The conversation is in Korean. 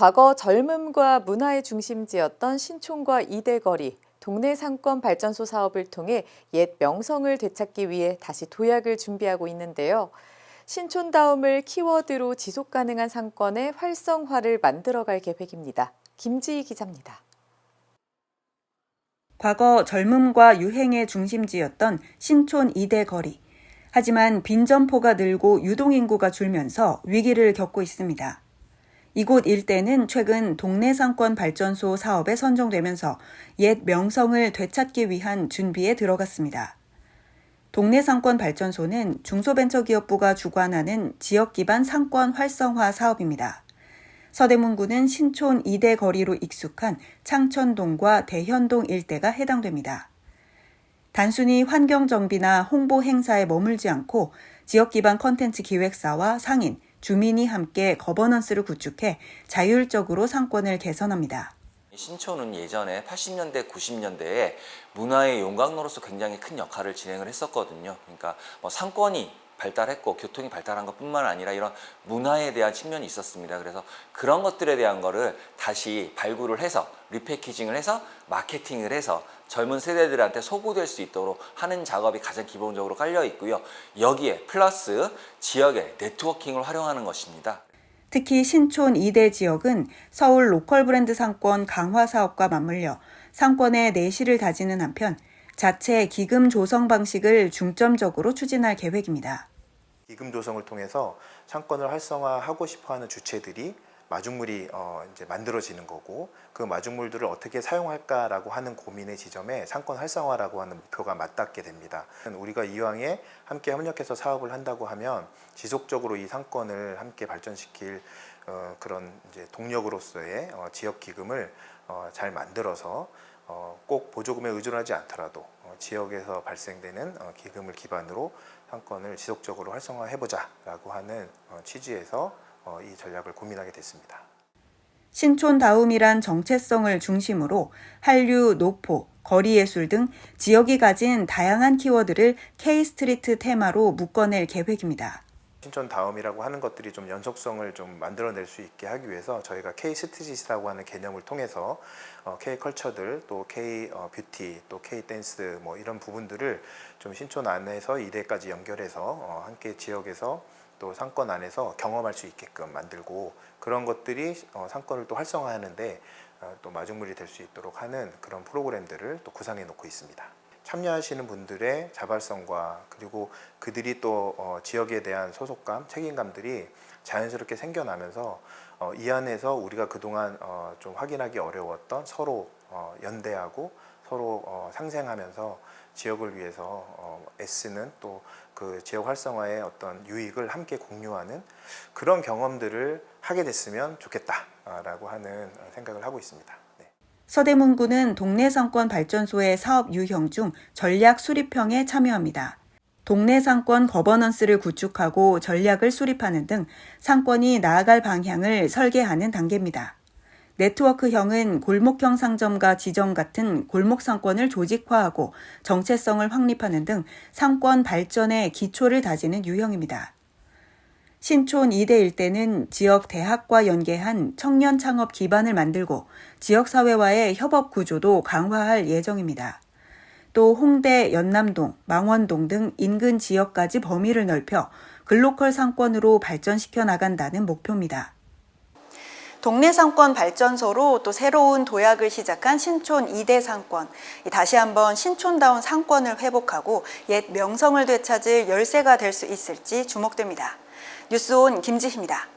과거 젊음과 문화의 중심지였던 신촌과 이대거리, 동네 상권 발전소 사업을 통해 옛 명성을 되찾기 위해 다시 도약을 준비하고 있는데요. 신촌다움을 키워드로 지속 가능한 상권의 활성화를 만들어갈 계획입니다. 김지희 기자입니다. 과거 젊음과 유행의 중심지였던 신촌 이대 거리. 하지만 빈점포가 늘고 유동인구가 줄면서 위기를 겪고 있습니다. 이곳 일대는 최근 동네 상권 발전소 사업에 선정되면서 옛 명성을 되찾기 위한 준비에 들어갔습니다. 동네 상권 발전소는 중소벤처기업부가 주관하는 지역 기반 상권 활성화 사업입니다. 서대문구는 신촌 이대 거리로 익숙한 창천동과 대현동 일대가 해당됩니다. 단순히 환경 정비나 홍보 행사에 머물지 않고 지역 기반 컨텐츠 기획사와 상인, 주민이 함께 거버넌스를 구축해 자율적으로 상권을 개선합니다. 신촌은 예전에 80년대, 90년대에 문화의 용광로로서 굉장히 큰 역할을 진행을 했었거든요. 그러니까 뭐 상권이 발달했고 교통이 발달한 것뿐만 아니라 이런 문화에 대한 측면이 있었습니다. 그래서 그런 것들에 대한 거를 다시 발굴을 해서 리패키징을 해서 마케팅을 해서 젊은 세대들한테 소구될 수 있도록 하는 작업이 가장 기본적으로 깔려 있고요. 여기에 플러스 지역의 네트워킹을 활용하는 것입니다. 특히 신촌 이대 지역은 서울 로컬 브랜드 상권 강화 사업과 맞물려 상권의 내실을 다지는 한편 자체 기금 조성 방식을 중점적으로 추진할 계획입니다. 기금 조성을 통해서 상권을 활성화하고 싶어하는 주체들이 마중물이 어 이제 만들어지는 거고 그 마중물들을 어떻게 사용할까라고 하는 고민의 지점에 상권 활성화라고 하는 목표가 맞닿게 됩니다. 우리가 이왕에 함께 협력해서 사업을 한다고 하면 지속적으로 이 상권을 함께 발전시킬 어 그런 이제 동력으로서의 어 지역 기금을 어 잘 만들어서 어 꼭 보조금에 의존하지 않더라도 어 지역에서 발생되는 어 기금을 기반으로 상권을 지속적으로 활성화해보자라고 하는 어 취지에서 어이 전략을 고민하게 됐습니다. 신촌다움이란 정체성을 중심으로 한류, 노포, 거리예술 등 지역이 가진 다양한 키워드를 K-스트리트 테마로 묶어낼 계획입니다. 신촌 다음이라고 하는 것들이 좀 연속성을 좀 만들어낼 수 있게 하기 위해서 저희가 K 스트릿이라고 하는 개념을 통해서 어, K 컬처들 또 K 어, 뷰티 또 K 댄스 뭐 이런 부분들을 좀 신촌 안에서 이대까지 연결해서 어, 함께 지역에서 또 상권 안에서 경험할 수 있게끔 만들고 그런 것들이 어, 상권을 또 활성화하는데 어, 또 마중물이 될 수 있도록 하는 그런 프로그램들을 또 구상해 놓고 있습니다. 참여하시는 분들의 자발성과 그리고 그들이 또 어, 지역에 대한 소속감, 책임감들이 자연스럽게 생겨나면서 어, 이 안에서 우리가 그동안 어, 좀 확인하기 어려웠던 서로 어, 연대하고 서로 어, 상생하면서 지역을 위해서 어, 애쓰는 또 그 지역 활성화의 어떤 유익을 함께 공유하는 그런 경험들을 하게 됐으면 좋겠다라고 하는 생각을 하고 있습니다. 네. 서대문구는 동네 상권 발전소의 사업 유형 중 전략 수립형에 참여합니다. 동네 상권 거버넌스를 구축하고 전략을 수립하는 등 상권이 나아갈 방향을 설계하는 단계입니다. 네트워크형은 골목형 상점과 지점 같은 골목 상권을 조직화하고 정체성을 확립하는 등 상권 발전의 기초를 다지는 유형입니다. 신촌 2대 일대는 지역 대학과 연계한 청년 창업 기반을 만들고 지역 사회와의 협업 구조도 강화할 예정입니다. 또 홍대, 연남동, 망원동 등 인근 지역까지 범위를 넓혀 글로컬 상권으로 발전시켜 나간다는 목표입니다. 동네 상권 발전소로 또 새로운 도약을 시작한 신촌 2대 상권. 다시 한번 신촌다운 상권을 회복하고 옛 명성을 되찾을 열쇠가 될 수 있을지 주목됩니다. 뉴스온 김지희입니다.